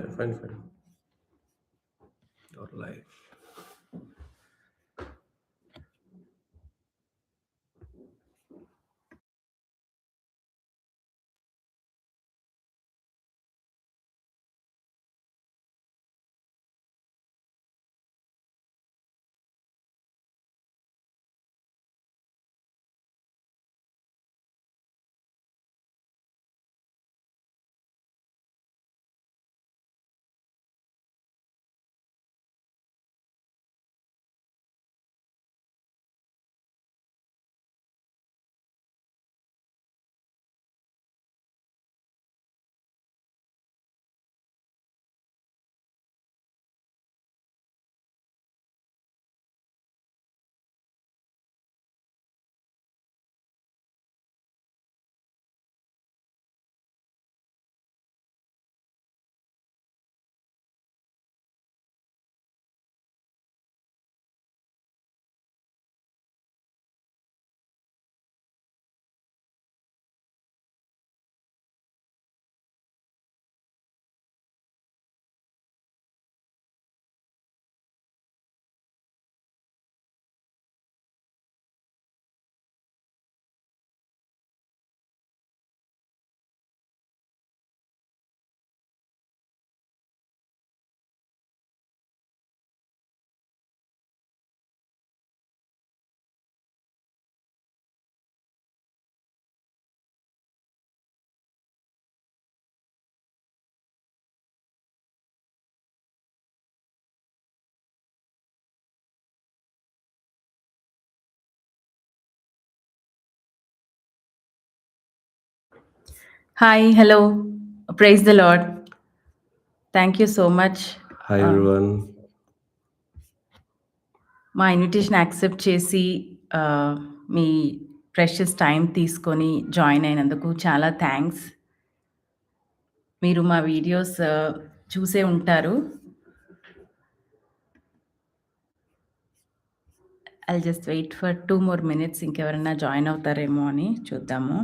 yeah, fine, fine. You're live. Hi, hello. Praise the Lord. Thank you so much. Hi Uh, everyone. మా invitation accept చేసి ah, మీ precious time తీసుకొని join అయినందుకు చాలా thanks. మీరు మా వీడియోస్ చూసే ఉంటారు. I'll just wait for 2 more minutes ఇంకెవరైనా జాయిన్ అవుతారేమో అని చూద్దాము.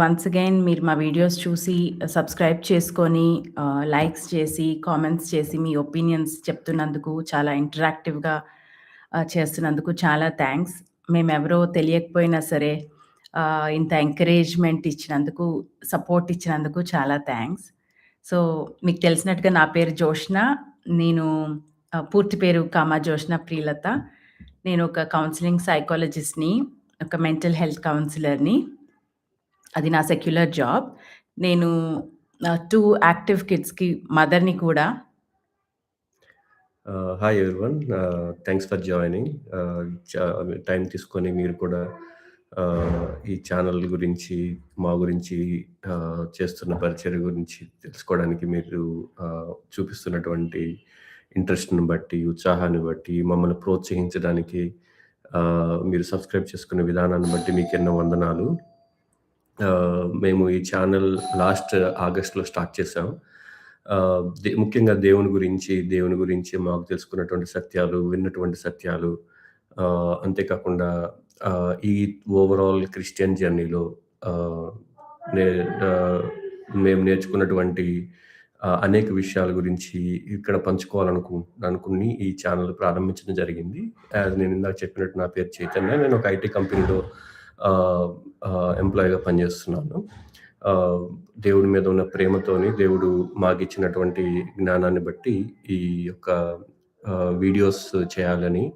వన్స్ అగైన్ మీరు మా వీడియోస్ చూసి uh, సబ్స్క్రైబ్ చేసుకొని uh, లైక్స్ చేసి, కామెంట్స్ చేసి, మీ ఒపీనియన్స్ చెప్తున్నందుకు చాలా ఇంటరాక్టివ్‌గా uh, చేస్తున్నందుకు చాలా థ్యాంక్స్. మేమెవరో తెలియకపోయినా సరే ఇంత ఎంకరేజ్‌మెంట్ ఇచ్చినందుకు, సపోర్ట్ ఇచ్చినందుకు చాలా థ్యాంక్స్. సో, మీకు తెలిసినట్టుగా నా పేరు జోష్న. నేను పూర్తి పేరు కామా జోష్న ప్రియలత. నేను ఒక కౌన్సిలింగ్ సైకాలజిస్ట్‌ని, ఒక మెంటల్ హెల్త్ కౌన్సిలర్‌ని. అది నా సెక్యులర్ జాబ్. నేను ఆహ్, 2 యాక్టివ్ కిడ్స్‌కి మదర్‌ని కూడా. ఆహ్, hi everyone. Ah, thanks for joining. Ah, time తీసుకొని మీరు కూడా ఆహ్, ఈ ఛానల్ గురించి, మా గురించి ఆహ్, చేస్తున్న పరిచర్య గురించి తెలుసుకోవడానికి మీరు ఆహ్, చూపిస్తున్నటువంటి ఇంట్రెస్ట్‌ని బట్టి, ఉత్సాహాన్ని బట్టి, మమ్మల్ని ప్రోత్సహించడానికి ఆహ్, మీరు సబ్స్క్రైబ్ చేసుకునే విధానాన్ని బట్టి మీకెన్నో వందనాలు. మేము ఈ ఛానల్ లాస్ట్ ఆగస్ట్‌లో స్టార్ట్ చేసాం. దే ముఖ్యంగా దేవుని గురించి, దేవుని గురించి మాకు తెలుసుకున్నటువంటి సత్యాలు, విన్నటువంటి సత్యాలు అంతేకాకుండా ఈ ఓవరాల్ క్రిస్టియన్ జర్నీలో నే మేము నేర్చుకున్నటువంటి అనేక విషయాల గురించి ఇక్కడ పంచుకోవాలనుకు అనుకుని ఈ ఛానల్ ప్రారంభించడం జరిగింది. యాజ్ నేను ఇందాక చెప్పినట్టు నా పేరు చైతన్య. నేను ఒక ఐటీ కంపెనీలో ఎంప్లాయ్‌గా పనిచేస్తున్నాను. దేవుడి మీద ఉన్న ప్రేమతోని దేవుడు మాకిచ్చినటువంటి జ్ఞానాన్ని బట్టి ఈ యొక్క వీడియోస్ చేయాలని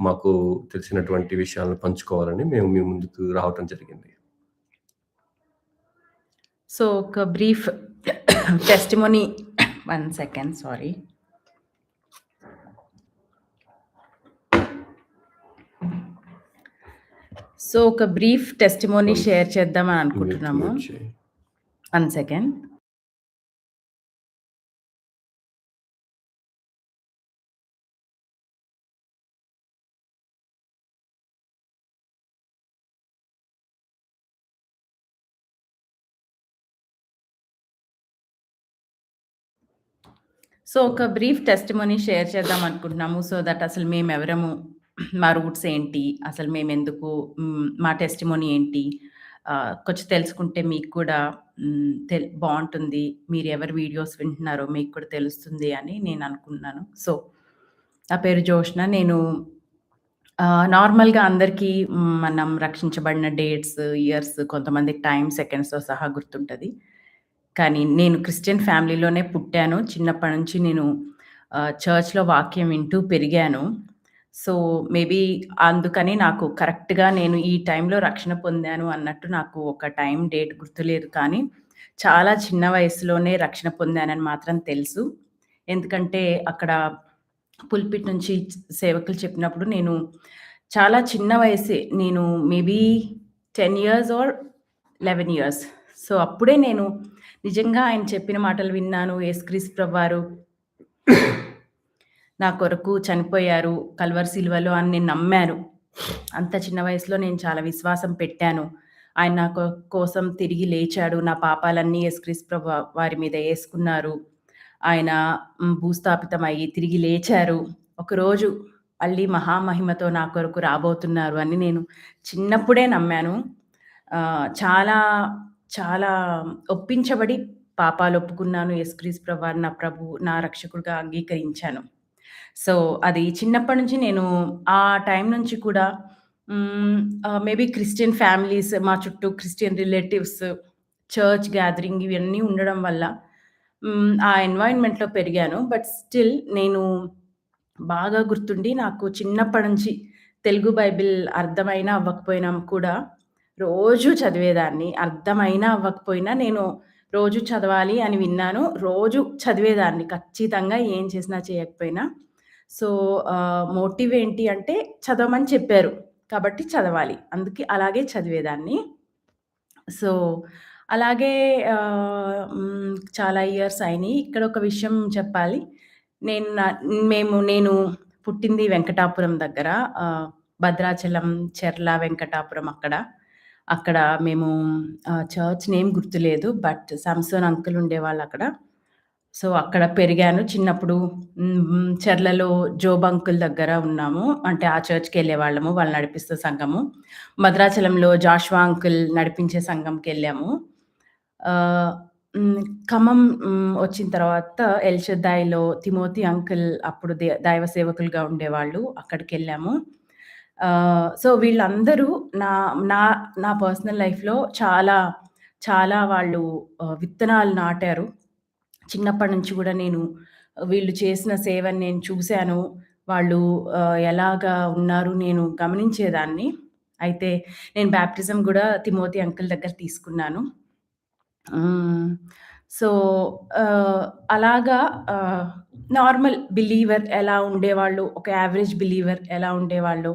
మాకు తెలిసినటువంటి విషయాలను పంచుకోవాలని మేము మీ ముందుకు రావటం జరిగింది. సో, ఒక brief testimony one second sorry. So ఒక బ్రీఫ్ టెస్టిమోనీ షేర్ చేద్దామని అనుకుంటున్నాము. వన్ సెకండ్ సో ఒక బ్రీఫ్ టెస్టిమోనీ షేర్ చేద్దాం అనుకుంటున్నాము. సో దట్ అసలు మేము ఎవరము మా రూట్స్ ఏంటి, అసలు మేము ఎందుకు మా టెస్టిమోనీ ఏంటి, కొంచెం తెలుసుకుంటే మీకు కూడా తెల్ బాగుంటుంది మీరు ఎవరి వీడియోస్ వింటున్నారో మీకు కూడా తెలుస్తుంది అని నేను అనుకున్నాను సో, నా పేరు జోష్న. నేను నార్మల్‌గా అందరికీ మనం రక్షించబడిన డేట్స్, ఇయర్స్ కొంతమందికి టైమ్, సెకండ్స్‌తో సహా గుర్తుంటుంది కానీ నేను క్రిస్టియన్ ఫ్యామిలీలోనే పుట్టాను. చిన్నప్పటి నుంచి నేను చర్చ్‌లో వాక్యం వింటూ పెరిగాను. సో, మేబీ అందుకని నాకు కరెక్ట్‌గా నేను ఈ టైంలో రక్షణ పొందాను అన్నట్టు నాకు ఒక టైం డేట్ గుర్తులేదు. కానీ చాలా చిన్న వయసులోనే రక్షణ పొందానని మాత్రం తెలుసు. ఎందుకంటే అక్కడ పుల్పిట్ నుంచి సేవకులు చెప్పినప్పుడు నేను చాలా చిన్న వయసే. నేను maybe 10 years or 11 years. So, అప్పుడే నేను నిజంగా ఆయన చెప్పిన మాటలు విన్నాను. యేసుక్రీస్తు ప్రభువారు నా కొరకు చనిపోయారు కల్వర్ సిల్వలు అని నేను నమ్మాను. అంత చిన్న వయసులో నేను చాలా విశ్వాసం పెట్టాను. ఆయన నా కోసం తిరిగి లేచాడు. నా పాపాలన్నీ యేసుక్రీస్తు ప్రభు వారి మీద వేసుకున్నారు ఆయన భూస్థాపితమయ్యి తిరిగి లేచారు. ఒకరోజు మళ్ళీ మహామహిమతో నా కొరకు రాబోతున్నారు అని నేను చిన్నప్పుడే నమ్మాను. చాలా చాలా ఒప్పించబడి పాపాలు ఒప్పుకున్నాను. ఎస్క్రీస్ ప్రభు నా ప్రభు నా రక్షకుడుగా అంగీకరించాను. సో, అది చిన్నప్పటి నుంచి నేను ఆ టైం నుంచి కూడా హ్మ్, ఆహ్, మేబీ క్రిస్టియన్ ఫ్యామిలీస్ మా చుట్టూ క్రిస్టియన్ రిలేటివ్స్, చర్చ్ గ్యాదరింగ్ ఇవన్నీ ఉండడం వల్ల హ్మ్, ఆ ఎన్విరాన్మెంట్లో పెరిగాను. బట్ స్టిల్ నేను బాగా గుర్తుండి నాకు చిన్నప్పటి నుంచి తెలుగు బైబిల్ అర్థమైనా అవ్వకపోయినా కూడా రోజు చదివేదాన్ని. అర్థమైనా అవ్వకపోయినా నేను రోజు చదవాలి అని విన్నాను. రోజు చదివేదాన్ని ఖచ్చితంగా ఏం చేసినా చేయకపోయినా. సో, మోటివ్ ఏంటి అంటే చదవమని చెప్పారు. కాబట్టి చదవాలి. అందుకే అలాగే చదివేదాన్ని. సో, అలాగే చాలా ఇయర్స్ అయినాయి ఇక్కడ ఒక విషయం చెప్పాలి. నేను మేము నేను పుట్టింది వెంకటాపురం దగ్గర. భద్రాచలం, చెర్ల, వెంకటాపురం అక్కడ. అక్కడ మేము చర్చ్ నేమ్ గుర్తులేదు. బట్ సంసోన్ అంకుల్ ఉండేవాళ్ళక్కడ. సో, అక్కడ పెరిగాను. చిన్నప్పుడు చర్లలో చెర్లలో జోబ్ అంకుల్ దగ్గర ఉన్నాము. అంటే ఆ చర్చ్కి వెళ్ళే వాళ్ళము వాళ్ళు నడిపిస్తే సంఘము. భద్రాచలంలో జాష్వా అంకుల్ నడిపించే సంఘంకి వెళ్ళాము ఖమ్మం వచ్చిన తర్వాత ఎల్‌షద్దాయిలో తిమోతి అంకుల్ అప్పుడు దే దైవ సేవకులుగా ఉండేవాళ్ళు. అక్కడికెళ్ళాము. వెళ్ళాము సో, వీళ్ళందరూ నా నా నా పర్సనల్ లైఫ్‌లో చాలా చాలా వాళ్ళు విత్తనాలు నాటారు. చిన్నప్పటి నుంచి కూడా నేను వీళ్ళు చేసిన సేవని నేను చూశాను వాళ్ళు ఎలాగా ఉన్నారు నేను గమనించేదాన్ని. అయితే నేను బ్యాప్టిజం కూడా తిమోతి అంకుల్ దగ్గర తీసుకున్నాను. సో, అలాగా నార్మల్ బిలీవర్ ఎలా ఉండేవాళ్ళు, ఒక యావరేజ్ బిలీవర్ ఎలా ఉండేవాళ్ళు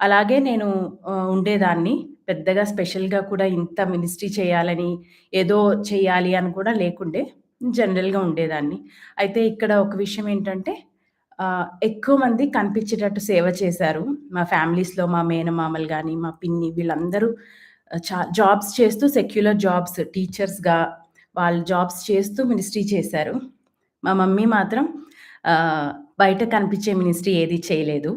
అలాగే నేను ఉండేదాన్ని. పెద్దగా స్పెషల్‌గా కూడా ఇంత మినిస్ట్రీ చేయాలని, ఏదో చేయాలి అని కూడా లేకుండే. జనరల్‌గా ఉండేదాన్ని. అయితే ఇక్కడ ఒక విషయం ఏంటంటే ఎక్కువ మంది కనిపించేటట్టు సేవ చేశారు. మా ఫ్యామిలీస్‌లో మా మేనమామలు కానీ మా పిన్ని వీళ్ళందరూ చా జాబ్స్ చేస్తూ సెక్యులర్ జాబ్స్ టీచర్స్‌గా వాళ్ళు జాబ్స్ చేస్తూ మినిస్ట్రీ చేశారు. మా మమ్మీ మాత్రం బయట కనిపించే మినిస్ట్రీ ఏది చేయలేదు.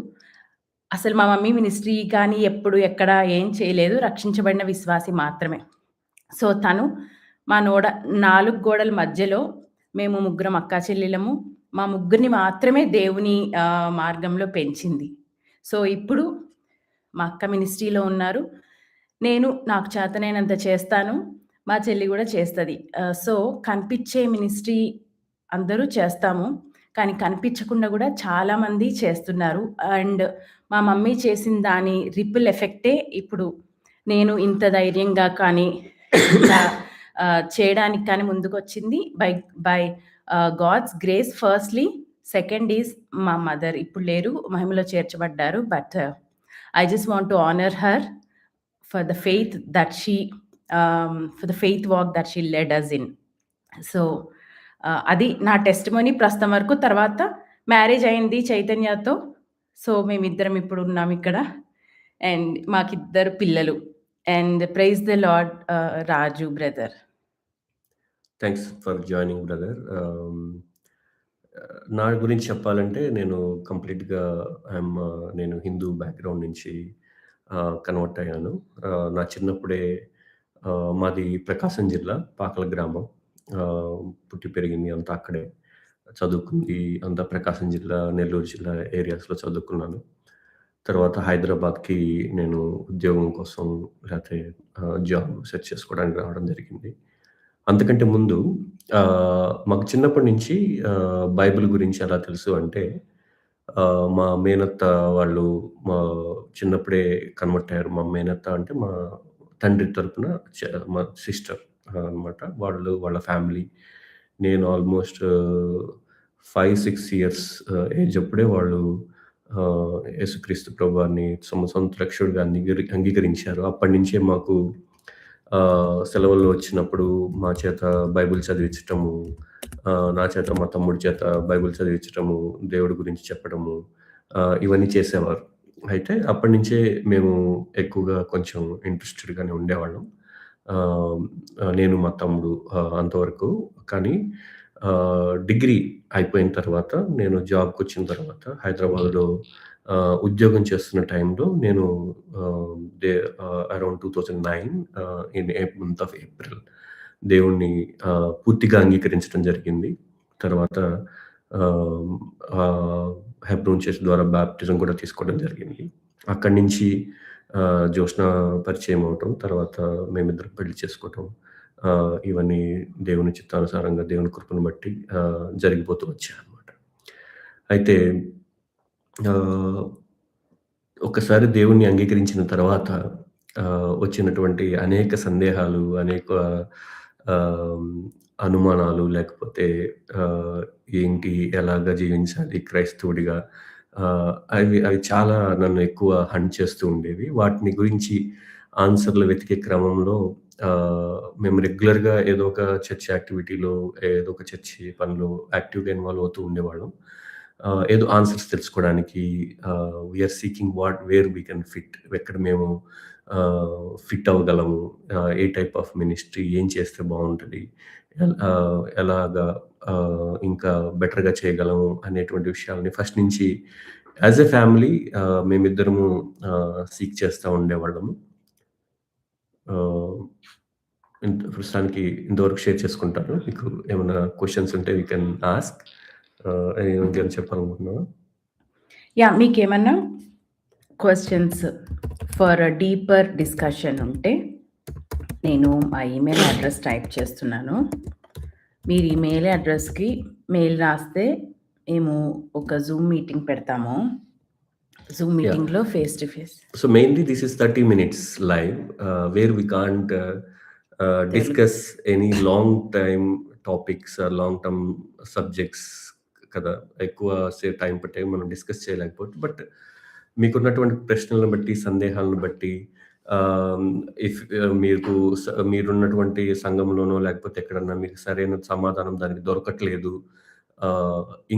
అసలు మా మమ్మీ మినిస్ట్రీ కానీ ఎప్పుడు ఎక్కడ ఏం చేయలేదు. రక్షించబడిన విశ్వాసి మాత్రమే. సో, తను మా నోడ నాలుగు గోడల మధ్యలో మేము ముగ్గురం అక్కా చెల్లెలము మా ముగ్గురిని మాత్రమే దేవుని మార్గంలో పెంచింది. సో, ఇప్పుడు మా అక్క మినిస్ట్రీలో ఉన్నారు. నేను నాకు చేతనైనంత చేస్తాను. మా చెల్లి కూడా చేస్తుంది సో, కనిపించే మినిస్ట్రీ అందరూ చేస్తాము. కానీ కనిపించకుండా కూడా చాలామంది చేస్తున్నారు. అండ్ మా మమ్మీ చేసిన దాని రిపుల్ ఎఫెక్టే ఇప్పుడు నేను ఇంత ధైర్యంగా కానీ, చేయడానికి కానీ ముందుకొచ్చింది. By by God's grace firstly. Second is మా మదర్. ఇప్పుడు లేరు. మహిమలో చేర్చబడ్డారు. But I just want to honour her for the faith that she for the faith walk that she led us in. So, అది నా టెస్టిమోనీ ప్రస్తుతం వరకు. తర్వాత marriage అయింది చైతన్యతో. సో, మేమిద్దరం ఇప్పుడు ఉన్నాం ఇక్కడ. అండ్ మాకిద్దరు పిల్లలు. And praise the Lord Raju brother. Thanks for joining brother. నా గురించి చెప్పాలంటే నేను కంప్లీట్‌గా ఐఎమ్ నేను హిందూ బ్యాక్‌గ్రౌండ్ నుంచి కన్వర్ట్ అయ్యాను. నా చిన్నప్పుడే మాది ప్రకాశం జిల్లా పాకల గ్రామం. పుట్టి పెరిగింది అంతా అక్కడే. చదువుకుంది అంతా ప్రకాశం జిల్లా, నెల్లూరు జిల్లా ఏరియాస్‌లో చదువుకున్నాను. తర్వాత హైదరాబాద్‌కి నేను ఉద్యోగం కోసం లేకపోతే జాబ్ సెర్చ్ చేసుకోవడానికి రావడం జరిగింది. అంతకంటే ముందు మాకు చిన్నప్పటి నుంచి బైబిల్ గురించి ఎలా తెలుసు అంటే మా మేనత్త వాళ్ళు మా చిన్నప్పుడే కన్వర్ట్ అయ్యారు. మా మేనత్త అంటే మా తండ్రి తరపున మా సిస్టర్ అనమాట. వాళ్ళు వాళ్ళ ఫ్యామిలీ. నేను ఆల్మోస్ట్ 5, 6 ఇయర్స్ ఏజ్ అప్పుడే వాళ్ళు యేసుక్రీస్తు ప్రభువాన్ని సొమ సొంత రక్షకుడిగా అంగీకరి అంగీకరించారు. అప్పటినుంచే మాకు సెలవుల్లో వచ్చినప్పుడు మా చేత బైబిల్ చదివించటము, నా చేత మా తమ్ముడి చేత బైబిల్ చదివించటము, దేవుడి గురించి చెప్పడము ఇవన్నీ చేసేవారు. అయితే అప్పటినుంచే మేము ఎక్కువగా కొంచెం ఇంట్రెస్టెడ్‌గానే ఉండేవాళ్ళం. నేను మా తమ్ముడు అంతవరకు. కానీ డిగ్రీ అయిపోయిన తర్వాత నేను జాబ్‌కొచ్చిన తర్వాత హైదరాబాద్‌లో ఉద్యోగం చేస్తున్న టైంలో నేను the around two thousand nine in a month of April దేవుణ్ణి పూర్తిగా అంగీకరించడం జరిగింది. తర్వాత హెబ్రోన్ చర్చ్ ద్వారా బ్యాప్టిజం కూడా తీసుకోవడం జరిగింది. అక్కడి నుంచి జ్యోష్ణ పరిచయం అవ్వటం, తర్వాత మేమిద్దరం పెళ్ళి చేసుకోవటం ఇవన్నీ దేవుని చిత్తానుసారంగా దేవుని కృపను బట్టి జరిగిపోతూ వచ్చాయన్నమాట. అయితే ఒకసారి దేవుణ్ణి అంగీకరించిన తర్వాత వచ్చినటువంటి అనేక సందేహాలు, అనేక అనుమానాలు లేకపోతే ఏంటి? ఎలాగా జీవించాలి క్రైస్తవుడిగా? అవి అవి చాలా నన్ను ఎక్కువ హంట్ చేస్తూ ఉండేవి. వాటిని గురించి ఆన్సర్‌లు వెతికే క్రమంలో మేము రెగ్యులర్‌గా ఏదో ఒక చర్చ్ యాక్టివిటీలో, ఏదో ఒక చర్చ్ పనిలో యాక్టివ్‌గా ఇన్వాల్వ్ అవుతూ ఉండేవాళ్ళం. ఏదో ఆన్సర్స్ తెలుసుకోవడానికి we're we seeking what where we can fit ఎక్కడ మేము ఫిట్ అవ్వగలము? ఏ టైప్ ఆఫ్ మినిస్ట్రీ ఏం చేస్తే బాగుంటుంది ఎలాగా ఇంకా బెటర్‌గా చేయగలము అనేటువంటి విషయాల్ని ఫస్ట్ నుంచి యాస్ ఎ ఫ్యామిలీ మేమిద్దరము సీక్ చేస్తా ఉండేవాళ్ళము. ప్రస్తుతానికి ఇంతవరకు షేర్ చేసుకుంటాను. మీకు ఏమన్నా క్వెషన్స్ ఉంటే యూ కెన్ ఆస్క్. ఆహ్, ఇంకేమైనా చెప్పాలనుకుంటున్నారా? యాహ్! మీకేమన్నా క్వెషన్స్ ఫర్ డీపర్ డిస్కషన్ ఉంటే నేను మా ఈమెయిల్ అడ్రెస్ టైప్ చేస్తున్నాను. మీరు ఈమెయిల్ అడ్రెస్‌కి మెయిల్ రాస్తే మేము ఒక జూమ్ మీటింగ్ పెడతాము. Zoom yeah! మీటింగ్‌లో face to face. So, mainly this is 30 minutes live where we can't. Discuss any long time topics long term subjects కదా! ఎక్కువ సేపు టైం పట్టేవి మనం డిస్కస్ చేయలేకపోవచ్చు. బట్ మీకున్నటువంటి ప్రశ్నలను బట్టి, సందేహాలను బట్టి ఇఫ్ మీకు స మీరున్నటువంటి సంఘంలోనో లేకపోతే ఎక్కడన్నా మీకు సరైన సమాధానం దానికి దొరకట్లేదు.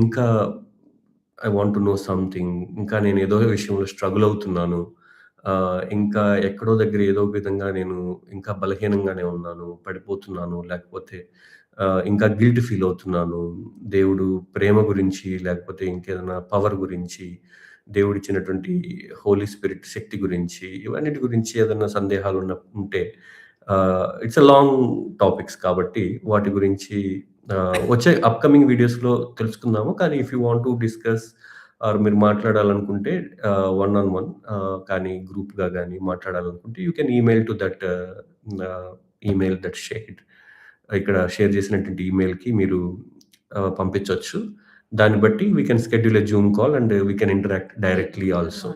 ఇంకా I want to know something ఇంకా నేను ఏదో విషయంలో స్ట్రగుల్ అవుతున్నాను. ఇంకా ఎక్కడో దగ్గర ఏదో విధంగా నేను ఇంకా బలహీనంగానే ఉన్నాను, పడిపోతున్నాను. లేకపోతే ఇంకా గిల్ట్ ఫీల్ అవుతున్నాను. దేవుడు ప్రేమ గురించి లేకపోతే ఇంకేదైనా పవర్ గురించి, దేవుడిచ్చినటువంటి హోలీ స్పిరిట్ శక్తి గురించి, ఇవన్నిటి గురించి ఏదైనా సందేహాలు ఉన్న ఉంటే ఇట్స్ అ లాంగ్ టాపిక్స్ కాబట్టి వాటి గురించి వచ్చే అప్‌కమింగ్ వీడియోస్‌లో తెలుసుకుందాము. కానీ if you want to discuss or మీరు మాట్లాడాలనుకుంటే వన్ ఆన్ వన్ కానీ గ్రూప్‌గా కానీ మాట్లాడాలనుకుంటే you can email to that email that shared. ఇక్కడ షేర్ చేసినటువంటి ఈమెయిల్‌కి మీరు పంపించవచ్చు దాన్ని బట్టి we can schedule a zoom call and we can interact directly also.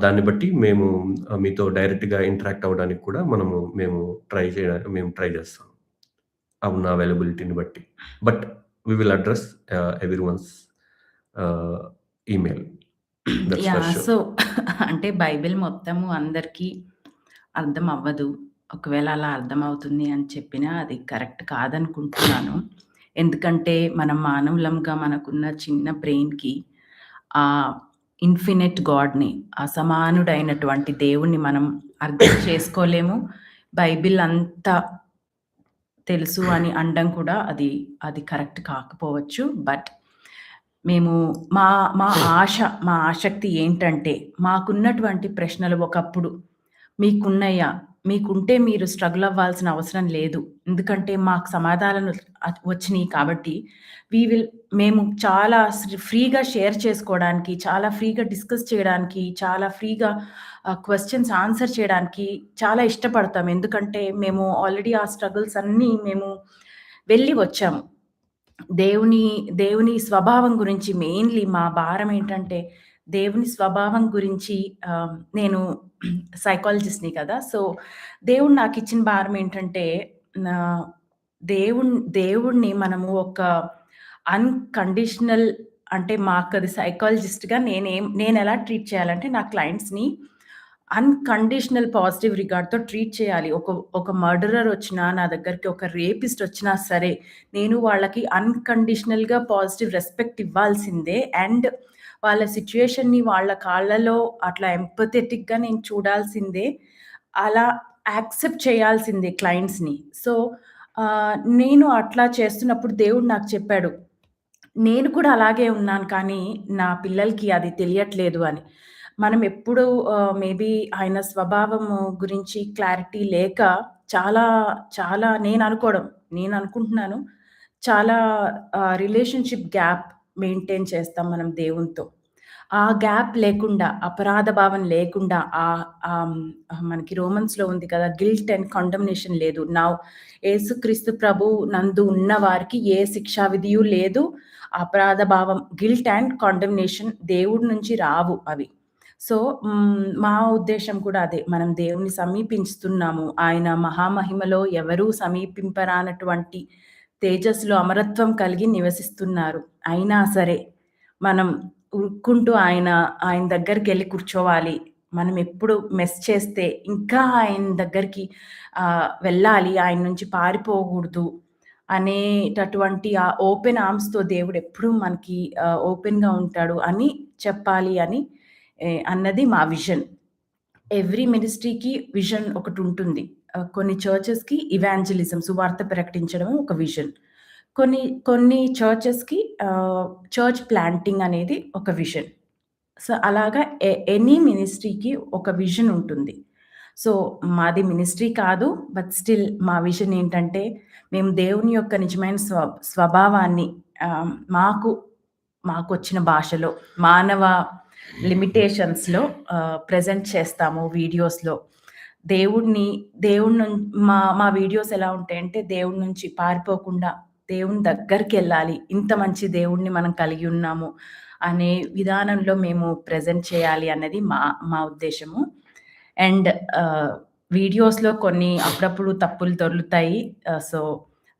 దాన్ని బట్టి మేము ఆహ్, మీతో డైరెక్ట్‌గా ఇంటరాక్ట్ అవ్వడానికి కూడా మనము మేము ట్రై చేయడానికి మేము ట్రై చేస్తాం. ఉన్న అవైలబిలిటీని బట్టి. But we will address ah, everyone's ah, email. So, అంటే బైబిల్ మొత్తము అందరికీ అర్థం అవ్వదు. ఒకవేళ అలా అర్థమవుతుంది అని చెప్పినా అది కరెక్ట్ కాదనుకుంటున్నాను. ఎందుకంటే మనం మానవులంగా మనకున్న చిన్న బ్రెయిన్‌కి ఆ ఇన్ఫినిట్ గాడ్‌ని, అసమానుడైనటువంటి దేవుణ్ణి మనం అర్థం చేసుకోలేము. బైబిల్ అంతా తెలుసు అని అనడం కూడా అది అది కరెక్ట్ కాకపోవచ్చు. బట్ మేము మా మా ఆశ, మా ఆసక్తి ఏంటంటే మాకున్నటువంటి ప్రశ్నలు ఒకప్పుడు మీకున్నయ్యా? మీకుంటే మీరు స్ట్రగుల్ అవ్వాల్సిన అవసరం లేదు. ఎందుకంటే మాకు సమాధానాలు వచ్చినాయి కాబట్టి వి విల్ మేము చాలా ఫ్రీగా షేర్ చేసుకోవడానికి, చాలా ఫ్రీగా డిస్కస్ చేయడానికి, చాలా ఫ్రీగా క్వశ్చన్స్ ఆన్సర్ చేయడానికి చాలా ఇష్టపడతాం. ఎందుకంటే మేము ఆల్రెడీ ఆ స్ట్రగుల్స్ అన్నీ మేము వెళ్ళి వచ్చాము. దేవుని దేవుని స్వభావం గురించి మెయిన్‌లీ మా భారం ఏంటంటే దేవుని స్వభావం గురించి నేను సైకాలజిస్ట్‌ని కదా! సో, దేవుడు నాకు ఇచ్చిన భారం ఏంటంటే నా దేవుణ్ణి మనము ఒక అన్‌కండిషనల్ అంటే మాకు అది సైకాలజిస్ట్‌గా నేనేం ఎలా ట్రీట్ చేయాలంటే నా క్లయింట్స్‌ని అన్‌కండిషనల్ పాజిటివ్ రిగార్డ్‌తో ట్రీట్ చేయాలి. ఒక ఒక మర్డరర్ వచ్చినా, నా దగ్గరికి ఒక రేపిస్ట్ వచ్చినా సరే, నేను వాళ్ళకి అన్‌కండిషనల్‌గా పాజిటివ్ రెస్పెక్ట్ ఇవ్వాల్సిందే. అండ్ వాళ్ళ సిచ్యుయేషన్ని వాళ్ళ కాళ్ళలో అట్లా ఎంపథెటిక్‌గా నేను చూడాల్సిందే. అలా యాక్సెప్ట్ చేయాల్సిందే క్లయింట్స్‌ని. సో, నేను అట్లా చేస్తున్నప్పుడు దేవుడు నాకు చెప్పాడు. నేను కూడా అలాగే ఉన్నాను కానీ, నా పిల్లలకి అది తెలియట్లేదు అని. మనం ఎప్పుడు మేబీ ఆయన స్వభావము గురించి క్లారిటీ లేక చాలా, చాలా నేను అనుకోవడం నేను అనుకుంటున్నాను చాలా రిలేషన్‌షిప్ గ్యాప్ మెయింటైన్ చేస్తాం మనం దేవునితో. ఆ గ్యాప్ లేకుండా, అపరాధ భావం లేకుండా ఆ మనకి రోమన్స్‌లో ఉంది కదా! గిల్ట్ అండ్ కండమినేషన్ లేదు. నా ఏసుక్రీస్తు ప్రభు నందు ఉన్న వారికి ఏ శిక్షా విధియు లేదు. అపరాధ భావం గిల్ట్ అండ్ కండెమ్నేషన్ దేవుడి నుంచి రావు అవి. సో, మా ఉద్దేశం కూడా అదే. మనం దేవుని సమీపించుతున్నాము ఆయన మహామహిమలో ఎవరు సమీపింపరానటువంటి తేజస్సులో అమరత్వం కలిగి నివసిస్తున్నారు. అయినా సరే, మనం ఉరుక్కుంటూ ఆయన, ఆయన దగ్గరికి వెళ్ళి కూర్చోవాలి. మనం ఎప్పుడు మెస్ చేస్తే ఇంకా ఆయన దగ్గరికి వెళ్ళాలి. ఆయన నుంచి పారిపోకూడదు అనేటటువంటి ఆ ఓపెన్ ఆర్మ్స్‌తో దేవుడు ఎప్పుడు మనకి ఓపెన్‌గా ఉంటాడు అని చెప్పాలి అని అన్నది మా విజన్. ఎవ్రీ మినిస్ట్రీకి విజన్ ఒకటి ఉంటుంది కొన్ని చర్చెస్‌కి ఇవాంజలిజం సువార్త ప్రకటించడం ఒక విజన్. కొన్ని కొన్ని చర్చెస్‌కి చర్చ్ ప్లాంటింగ్ అనేది ఒక విజన్. సో, అలాగా ఎ ఎనీ మినిస్ట్రీకి ఒక విజన్ ఉంటుంది. సో, మాది మినిస్ట్రీ కాదు. బట్ స్టిల్ మా విజన్ ఏంటంటే, మేము దేవుని యొక్క నిజమైన స్వ స్వభావాన్ని మాకు మాకు వచ్చిన భాషలో, మానవ లిమిటేషన్స్‌లో ప్రజెంట్ ప్రెజెంట్ చేస్తాము వీడియోస్‌లో. దేవుడిని దేవుడి మా మా వీడియోస్ ఎలా ఉంటాయంటే, దేవుడి నుంచి పారిపోకుండా దేవుని దగ్గరికెళ్ళాలి. ఇంత మంచి దేవుడిని మనం కలిగి ఉన్నాము అనే విధానంలో మేము ప్రెజెంట్ చేయాలి అన్నది మా మా ఉద్దేశ్యము. అండ్ వీడియోస్‌లో కొన్ని అప్పుడప్పుడు తప్పులు దొర్లుతాయి. ఆహ్, సో,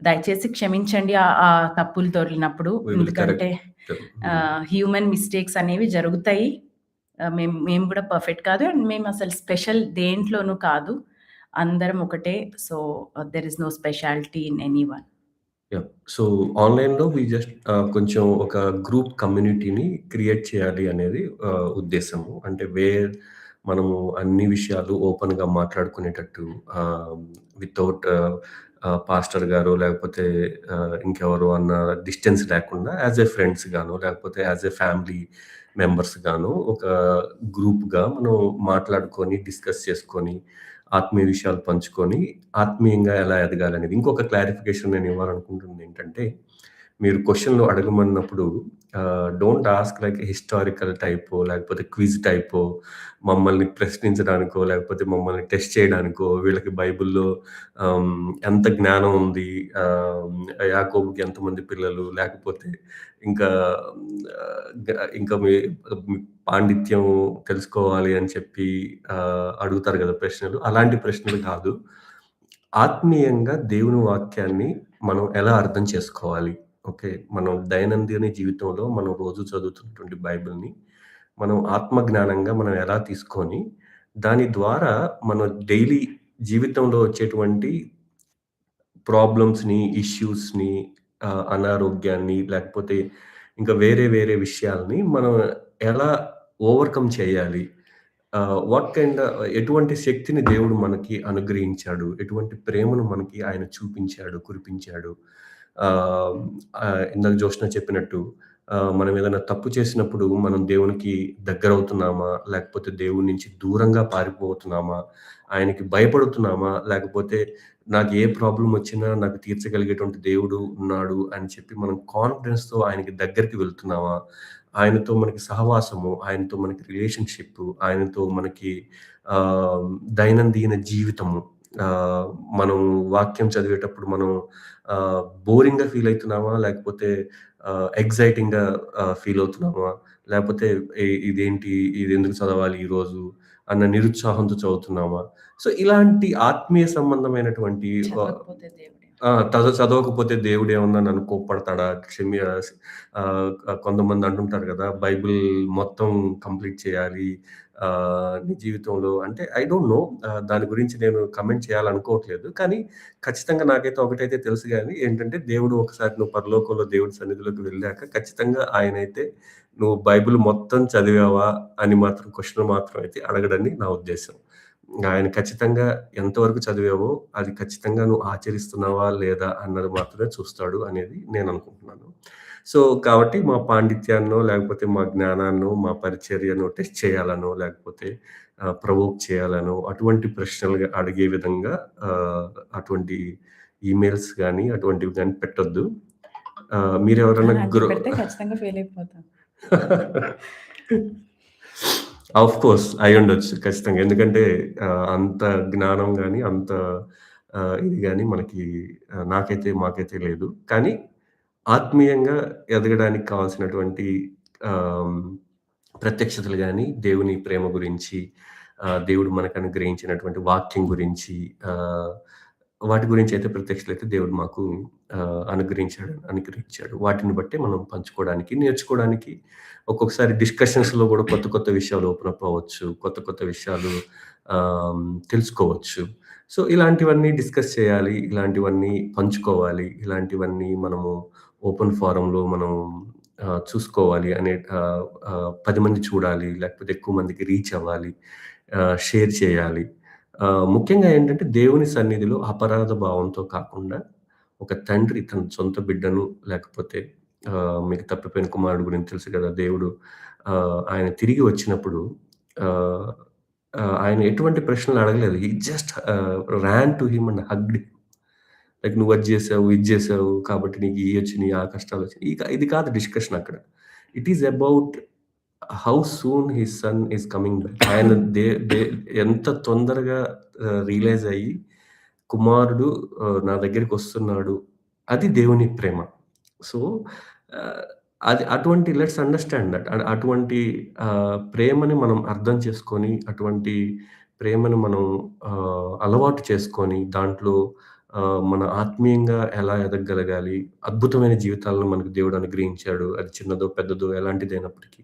దయచేసి క్షమించండి ఆ తప్పులు విల్ ఎందుకంటే హ్యూమన్ మిస్టేక్స్ అనేవి జరుగుతాయి. మేము మేము కూడా పర్ఫెక్ట్ కాదు. అండ్ మేము అసలు స్పెషల్ దేంట్లోనూ కాదు. అందరం ఒకటే. So, there is no speciality in any one so, ఆన్‌లైన్‌లో వి జస్ట్ కొంచెం ఒక గ్రూప్ కమ్యూనిటీని క్రియేట్ చేయాలి అనేది ఉద్దేశము. అంటే వేర్ మనము అన్ని విషయాలు ఓపెన్‌గా మాట్లాడుకునేటట్టు వితౌట్ పాస్టర్ గారో లేకపోతే ఇంకెవరు అన్న డిస్టెన్స్ లేకుండా యాస్ ఎ ఫ్రెండ్స్ గాను లేకపోతే యాస్ ఎ ఫ్యామిలీ మెంబర్స్ గాను ఒక గ్రూప్‌గా మనం మాట్లాడుకొని, డిస్కస్ చేసుకొని, ఆత్మీయ విషయాలు పంచుకొని, ఆత్మీయంగా ఎలా ఎదగాలనేది. ఇంకొక క్లారిఫికేషన్ నేను ఇవ్వాలనుకుంటుంది ఏంటంటే, మీరు క్వశ్చన్లు అడగమన్నప్పుడు డోంట్ ఆస్క్ లైక్ హిస్టారికల్ టైపో లేకపోతే క్విజ్ టైపో మమ్మల్ని ప్రశ్నించడానికో, లేకపోతే మమ్మల్ని టెస్ట్ చేయడానికో, వీళ్ళకి బైబిల్‌లో ఎంత జ్ఞానం ఉంది, యాకోబుకి ఎంతమంది పిల్లలు, లేకపోతే ఇంకా ఇంకా మీ పాండిత్యం తెలుసుకోవాలి అని చెప్పి అడుగుతారు కదా ప్రశ్నలు. అలాంటి ప్రశ్నలు కాదు. ఆత్మీయంగా దేవుని వాక్యాన్ని మనం ఎలా అర్థం చేసుకోవాలి? ఓకే. మనం దైనందిన జీవితంలో మనం రోజు చదువుతున్నటువంటి బైబిల్‌ని మనం ఆత్మ జ్ఞానంగా మనం ఎలా తీసుకొని, దాని ద్వారా మన డైలీ జీవితంలో వచ్చేటువంటి ప్రాబ్లమ్స్‌ని, ఇష్యూస్‌ని అనారోగ్యాన్ని లేకపోతే ఇంకా వేరే వేరే విషయాల్ని మనం ఎలా ఓవర్‌కమ్ చేయాలి? వాట్ కైండ్ ఎటువంటి శక్తిని దేవుడు మనకి అనుగ్రహించాడు? ఎటువంటి ప్రేమను మనకి ఆయన చూపించాడు, కురిపించాడు? ఇందాక జోష్న చెప్పినట్టు మనం ఏదైనా తప్పు చేసినప్పుడు మనం దేవునికి దగ్గరవుతున్నామా? లేకపోతే దేవుడి నుంచి దూరంగా పారిపోతున్నామా? ఆయనకి భయపడుతున్నామా? లేకపోతే నాకు ఏ ప్రాబ్లమ్ వచ్చినా నాకు తీర్చగలిగేటువంటి దేవుడు ఉన్నాడు అని చెప్పి మనం కాన్ఫిడెన్స్‌తో ఆయనకి దగ్గరికి వెళ్తున్నామా? ఆయనతో మనకి సహవాసము, ఆయనతో మనకి రిలేషన్షిప్ ఆయనతో మనకి దైనందిన జీవితము మనం వాక్యం చదివేటప్పుడు మనం బోరింగ్‌గా ఫీల్ అవుతున్నామా లేకపోతే ఎగ్జైటింగ్గా ఫీల్ అవుతున్నామా? లేకపోతే ఇదేంటి ఇది ఎందుకు చదవాలి ఈరోజు? అన్న నిరుత్సాహంతో చదువుతున్నామా? సో, ఇలాంటి ఆత్మీయ సంబంధమైనటువంటి చదవకపోతే దేవుడే. దేవుడేమన్నా నన్ను కోప్పడతాడా? క్షమి కొంతమంది అంటుంటారు గదా! బైబిల్ మొత్తం కంప్లీట్ చేయాలి. నీ జీవితంలో అంటే ఐ డోంట్ నో. దాని గురించి నేను కామెంట్ చేయాలనుకోవట్లేదు. కానీ ఖచ్చితంగా నాకైతే ఒకటైతే తెలుసు గానీ ఏంటంటే దేవుడు ఒకసారి నువ్వు పరలోకంలో దేవుడి సన్నిధిలోకి వెళ్ళాక ఖచ్చితంగా ఆయనైతే నువ్వు బైబిల్ మొత్తం చదివావా? అని మాత్రం క్వెషన్ మాత్రం అయితే అడగడని నా ఉద్దేశ్యం. ఆయన ఖచ్చితంగా ఎంతవరకు చదివావో అది ఖచ్చితంగా నువ్వు ఆచరిస్తున్నావా? లేదా? అన్నది మాత్రమే చూస్తాడు అనేది నేననుకుంటున్నాను. సో, కాబట్టి మా పాండిత్యాన్నో, లేకపోతే మా జ్ఞానాన్నో, మా పరిచర్యనో టెస్ట్ చేయాలనో, లేకపోతే ప్రొవోక్ చేయాలనో అటువంటి ప్రశ్నలు అడిగే విధంగా అటువంటి ఈమెయిల్స్ గానీ, అటువంటివి గానీ పెట్టొద్దు. మీరెవరైనా అలాంటివి గ్రో ఖచ్చితంగా ఫెయిల్ అయిపోతాం. ఆఫ్ కోర్స్ ఉండొచ్చు ఖచ్చితంగా. ఎందుకంటే అంత జ్ఞానం కానీ అంత ఇది కానీ మనకి నాకైతే మాకైతే లేదు. కానీ ఆత్మీయంగా ఎదగడానికి కావాల్సినటువంటి ప్రత్యక్షతలు కానీ దేవుని ప్రేమ గురించి, దేవుడు మనకు అనుగ్రహించినటువంటి వాక్యం గురించి వాటి గురించి అయితే ప్రత్యక్షలు అయితే దేవుడు మాకు అనుగ్రహించాడు అనుగ్రహించాడు. వాటిని బట్టే మనం పంచుకోవడానికి, నేర్చుకోవడానికి ఒక్కొక్కసారి డిస్కషన్స్‌లో కూడా కొత్త కొత్త విషయాలు ఓపెన్ అప్ అవ్వచ్చు. కొత్త కొత్త విషయాలు తెలుసుకోవచ్చు. సో, ఇలాంటివన్నీ డిస్కస్ చేయాలి. ఇలాంటివన్నీ పంచుకోవాలి. ఇలాంటివన్నీ మనము ఓపెన్ ఫారంలో మనం చూసుకోవాలి అనే పది మంది చూడాలి. లేకపోతే ఎక్కువ మందికి రీచ్ అవ్వాలి. షేర్ చేయాలి. ముఖ్యంగా ఏంటంటే దేవుని సన్నిధిలో అపరాధ భావంతో కాకుండా ఒక తండ్రి తన సొంత బిడ్డను లేకపోతే మీకు తప్పిపోయిన కుమారుడు గురించి తెలుసు కదా! దేవుడు ఆయన తిరిగి వచ్చినప్పుడు ఆయన ఎటువంటి ప్రశ్నలు అడగలేదు. ఈ just ran to him and hugged like నువ్వు అది చేసావు ఇది చేసావు కాబట్టి నీకు ఇయ్యొచ్చినియి, ఆ కష్టాలు వచ్చినాయి ఇది కాదు డిస్కషన్ అక్కడ. It is about how soon his son is coming back. ఆయన దే దే ఎంత తొందరగా రియలైజ్ అయ్యి కుమారుడు నా దగ్గరికి వస్తున్నాడు అది దేవుని ప్రేమ. సో, అది అటువంటి లెట్స్ అండర్‌స్టాండ్ దట్. అటువంటి ప్రేమని మనం అర్థం చేసుకొని, అటువంటి ప్రేమను మనం అలవాటు చేసుకొని, దాంట్లో మన ఆత్మీయంగా ఎలా ఎదగగలగాలి, అద్భుతమైన జీవితాలను మనకు దేవుడు అనుగ్రహించాడు. అది చిన్నదో, పెద్దదో ఎలాంటిదైనప్పటికీ,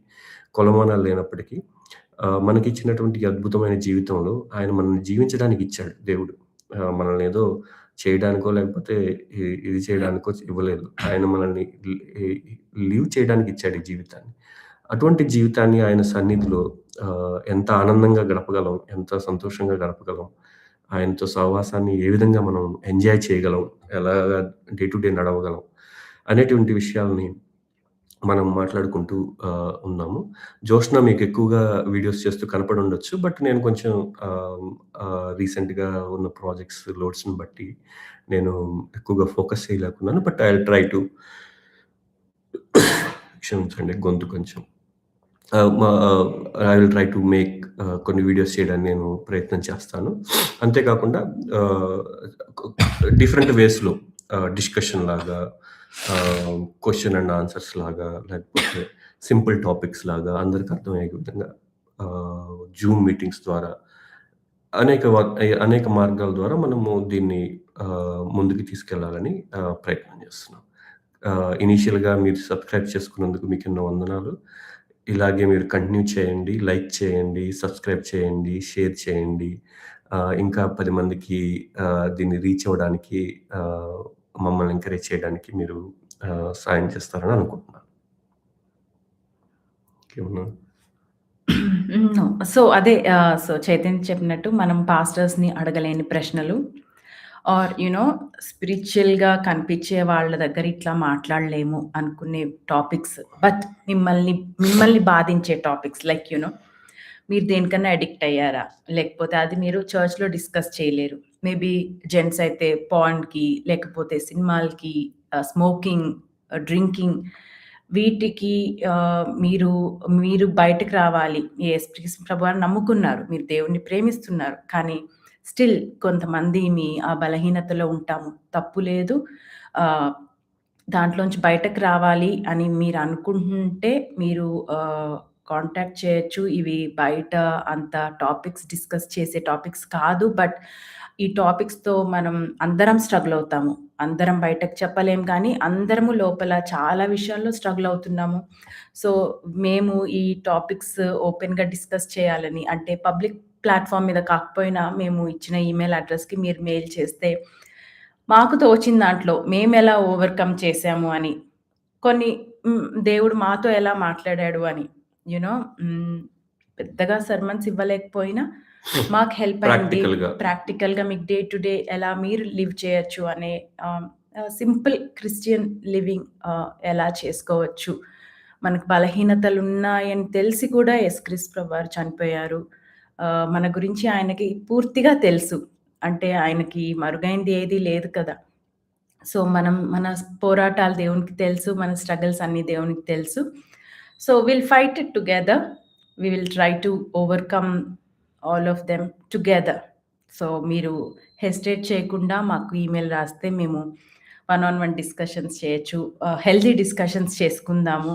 కొలమానాలు లేనప్పటికీ మనకి ఇచ్చినటువంటి అద్భుతమైన జీవితంలో ఆయన మనల్ని జీవించడానికి ఇచ్చాడు దేవుడు. మనల్ని ఏదో చేయడానికో, లేకపోతే ఇది చేయడానికో ఇవ్వలేదు. ఆయన మనల్ని లీవ్ చేయడానికి ఇచ్చాడు ఈ జీవితాన్ని. అటువంటి జీవితాన్ని ఆయన సన్నిధిలో ఎంత ఆనందంగా గడపగలం, ఎంత సంతోషంగా గడపగలం, ఆయనతో సహవాసాన్ని ఏ విధంగా మనం ఎంజాయ్ చేయగలం, ఎలాగా డే టు డే నడవగలం అనేటువంటి విషయాల్ని మనం మాట్లాడుకుంటూ ఆహ్, ఉన్నాము. జోష్న మీకు ఎక్కువగా వీడియోస్ చేస్తూ కనపడుండొచ్చు. బట్ నేను కొంచెం ఆహ్, ఆహ్, రీసెంట్‌గా ఉన్న ప్రాజెక్ట్స్ లోడ్స్‌ని బట్టి నేను ఎక్కువగా focus చేయలేకున్నాను. But I will try to క్షమించండి గొంతు కొంచెం ఆహ్, మా I will try to make ah, కొన్ని వీడియోస్ చేయడానికి నేను ప్రయత్నం చేస్తాను. అంతేకాకుండా ఆహ్, డిఫరెంట్ వేస్‌లో ఆహ్, డిస్కషన్ లాగా క్వశ్చన్ అండ్ ఆన్సర్స్ లాగా లేకపోతే సింపుల్ టాపిక్స్ లాగా అందరికి అర్థమయ్యే విధంగా జూమ్ మీటింగ్స్ ద్వారా అనేక అనేక మార్గాల ద్వారా మనము దీన్ని ముందుకు తీసుకెళ్ళాలని ప్రయత్నం చేస్తున్నాం. ఇనీషియల్‌గా మీరు సబ్‌స్క్రైబ్ చేసుకున్నందుకు మీకెన్నో వందనాలు. ఇలాగే మీరు కంటిన్యూ చేయండి. లైక్ చేయండి, సబ్‌స్క్రైబ్ చేయండి, షేర్ చేయండి. ఇంకా పది మందికి దీన్ని రీచ్ అవ్వడానికి మమ్మల్ని ఎంకరేజ్ చేయడానికి మీరు సాయం చేస్తారని అనుకుంటున్నాను. ఇంకేమన్నా? సో, అదే సో, చైతన్య చెప్పినట్టు మనం పాస్టర్స్‌ని అడగలేని ప్రశ్నలు ఆర్ యునో నో కనిపించే వాళ్ళ దగ్గర ఇట్లా మాట్లాడలేము అనుకునే టాపిక్స్. బట్ మిమ్మల్ని మిమ్మల్ని బాధించే టాపిక్స్ లైక్ యూ నో మీరు దేనికన్నా అడిక్ట్ అయ్యారా? లేకపోతే అది మీరు చర్చ్‌లో డిస్కస్ చేయలేరు. మేబీ జెంట్స్ అయితే పాండ్కి లేకపోతే సినిమాలకి, స్మోకింగ్, డ్రింకింగ్ వీటికి మీరు మీరు బయటకు రావాలి. యేసుక్రీస్తు ప్రభువారిని నమ్ముకున్నారు. మీరు దేవుణ్ణి ప్రేమిస్తున్నారు. కానీ స్టిల్ కొంతమంది మీ ఆ బలహీనతలో ఉంటాము. తప్పు లేదు. దాంట్లోంచి బయటకు రావాలి అని మీరు అనుకుంటుంటే మీరు కాంటాక్ట్ చేయొచ్చు. ఇవి బయట అంత టాపిక్స్ డిస్కస్ చేసే టాపిక్స్ కాదు. బట్ ఈ టాపిక్స్‌తో మనం అందరం స్ట్రగుల్ అవుతాము. అందరం బయటకు చెప్పలేం కానీ అందరము లోపల చాలా విషయాల్లో స్ట్రగుల్ అవుతున్నాము. సో, మేము ఈ టాపిక్స్ ఓపెన్‌గా డిస్కస్ చేయాలని అంటే పబ్లిక్ ప్లాట్ఫామ్ మీద కాకపోయినా మేము ఇచ్చిన ఈమెయిల్ అడ్రస్కి మీరు మెయిల్ చేస్తే మాకు తోచిన దాంట్లో మేము ఎలా ఓవర్‌కమ్ చేసాము అని కొన్ని దేవుడు మాతో ఎలా మాట్లాడాడు అని యునో పెద్దగా సర్మన్స్ ఇవ్వలేకపోయినా మాకు హెల్ప్ అయింది. ప్రాక్టికల్‌గా. మీకు డే టు డే ఎలా మీరు లివ్ చేయొచ్చు అనే సింపుల్ క్రిస్టియన్ లివింగ్ ఎలా చేసుకోవచ్చు. మనకు బలహీనతలున్నాయని తెలిసి కూడా యేసుక్రీస్తు ప్రభువారు చనిపోయారు. ఆహ్, మన గురించి ఆయనకి పూర్తిగా తెలుసు. అంటే ఆయనకి మరుగైంది ఏది లేదు కదా! సో, మనం మన పోరాటాలు దేవునికి తెలుసు. మన స్ట్రగల్స్ అన్నీ దేవునికి తెలుసు. So, will fight it together. We will try to overcome all of them together. So, మీరు హెసిటేట్ చేయకుండా మాకు ఈమెయిల్ రాస్తే మేము వన్ ఆన్ వన్ డిస్కషన్స్ చేయొచ్చు. హెల్తీ డిస్కషన్స్ చేసుకుందాము.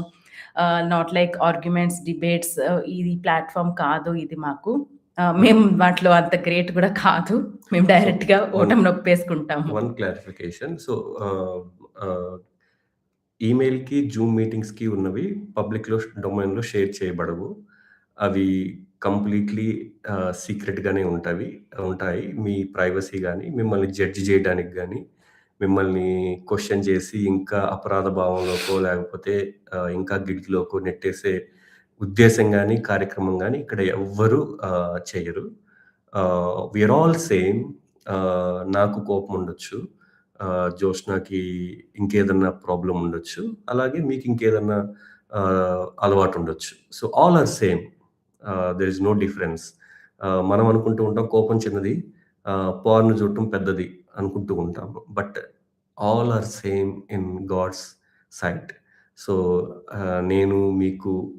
నాట్ లైక్ ఆర్గ్యుమెంట్స్, డిబేట్స్ ఇది ప్లాట్‌ఫార్మ్ కాదు ఇది మాకు. మేము వాటిలో అంత గ్రేట్ కూడా కాదు. మేము డైరెక్ట్‌గా ఓటమి ఒప్పేసుకుంటాము. One clarification. సో, ఈమెయిల్‌కి, జూమ్ మీటింగ్స్‌కి ఉన్నవి పబ్లిక్‌లో డొమైన్‌లో షేర్ చేయబడవు. అవి కంప్లీట్‌లీ సీక్రెట్‌గానే ఉంటవి ఉంటాయి. మీ ప్రైవసీ కానీ మిమ్మల్ని జడ్జ్ చేయడానికి కానీ మిమ్మల్ని క్వశ్చన్ చేసి ఇంకా అపరాధ భావంలోకో లేకపోతే ఇంకా గిల్ట్‌లోకో నెట్టేసే ఉద్దేశం కానీ కార్యక్రమం కానీ ఇక్కడ ఎవ్వరు చేయరు విఆర్ ఆల్ సేమ్. నాకు కోపం ఉండొచ్చు. జోష్నాకి ఇంకేదన్నా ప్రాబ్లం ఉండొచ్చు. అలాగే మీకు ఇంకేదన్నా అలవాటు ఉండొచ్చు. So, all are same. There is no difference. మనం అనుకుంటూ ఉంటాం కోపం చిన్నది. ఆహ్, చూడటం పెద్దది అనుకుంటూ ఉంటాము. But all are same in God's sight. So, నేను మీకు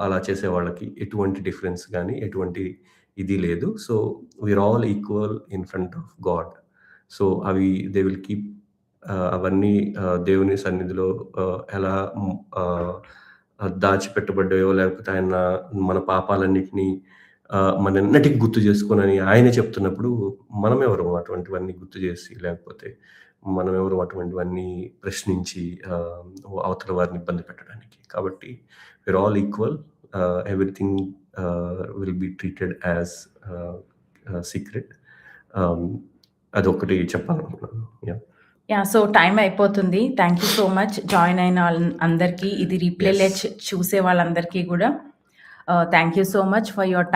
అలా చేసే వాళ్ళకి ఎటువంటి డిఫరెన్స్ కానీ ఎటువంటి ఇది లేదు. So, we're all equal in front of God. So, అవి దే విల్ కీప్ అవన్నీ దేవుని సన్నిధిలో ఎలా దాచిపెట్టబడ్డాయో లేకపోతే ఆయన మన పాపాలన్నిటిని ఆహ్, గుర్తు చేసుకోనని ఆయనే చెప్తున్నప్పుడు మనమెవరం అటువంటివన్నీ గుర్తు చేసి లేకపోతే మనమెవరం అటువంటివన్నీ ప్రశ్నించి అవతల వారిని ఇబ్బంది పెట్టడానికి. కాబట్టి we're all equal. Everything will be treated as secret. అదొకటి చెప్పాలనుకున్నాను. యాహ్! సో, టైమ్ అయిపోతుంది. Thank you so much join అయిన అందరికీ. ఇది రీప్లే‌లే యెస్. చ్ చూసే వాళ్ళందరికీ ఆహ్, thank you so much for your.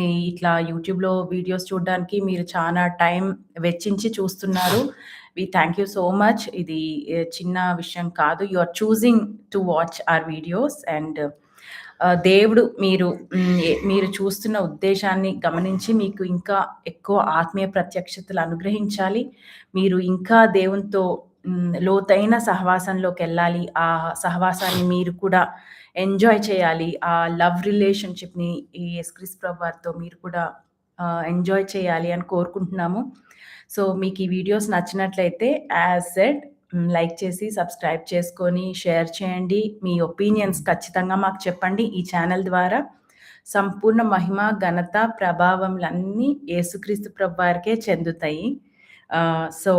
ఈ ఇట్లా యూట్యూబ్‌లో వీడియోస్ చూడడానికి మీరు చానా టైం వెచ్చించి చూస్తున్నారు. We thank you so much. ఇది ఆహ్, చిన్న విషయం కాదు. You are choosing to watch our videos and దేవుడు మీరు మీరు చూస్తున్న ఉద్దేశాన్ని గమనించి మీకు ఇంకా ఎక్కువ ఆత్మీయ ప్రత్యక్షతలు అనుగ్రహించాలి. మీరు ఇంకా దేవునితో లోతైన సహవాసంలోకి వెళ్ళాలి ఆ సహవాసాన్ని మీరు కూడా ఎంజాయ్ చేయాలి. ఆ లవ్ రిలేషన్‌షిప్‌ని ఈ ఎస్క్రిస్ ప్రభువారితో మీరు కూడా ఎంజాయ్ చేయాలి అని కోరుకుంటున్నాము. సో, మీకు ఈ వీడియోస్ నచ్చినట్లయితే యాజ్ సెడ్ లైక్ చేసి, సబ్స్క్రైబ్ చేసుకొని, షేర్ చేయండి. మీ ఒపీనియన్స్ ఖచ్చితంగా మాకు చెప్పండి. ఈ ఛానల్ ద్వారా సంపూర్ణ మహిమ, ఘనత, ప్రభావంలన్నీ యేసుక్రీస్తు ప్రభువారికే చెందుతాయి. So,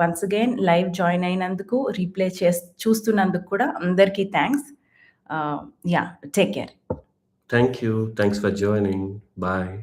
once again live join అయినందుకు, రీప్లే చే చూస్తున్నందుకు కూడా అందరికీ thanks yeah take care. Thank you. Thanks for joining. Bye.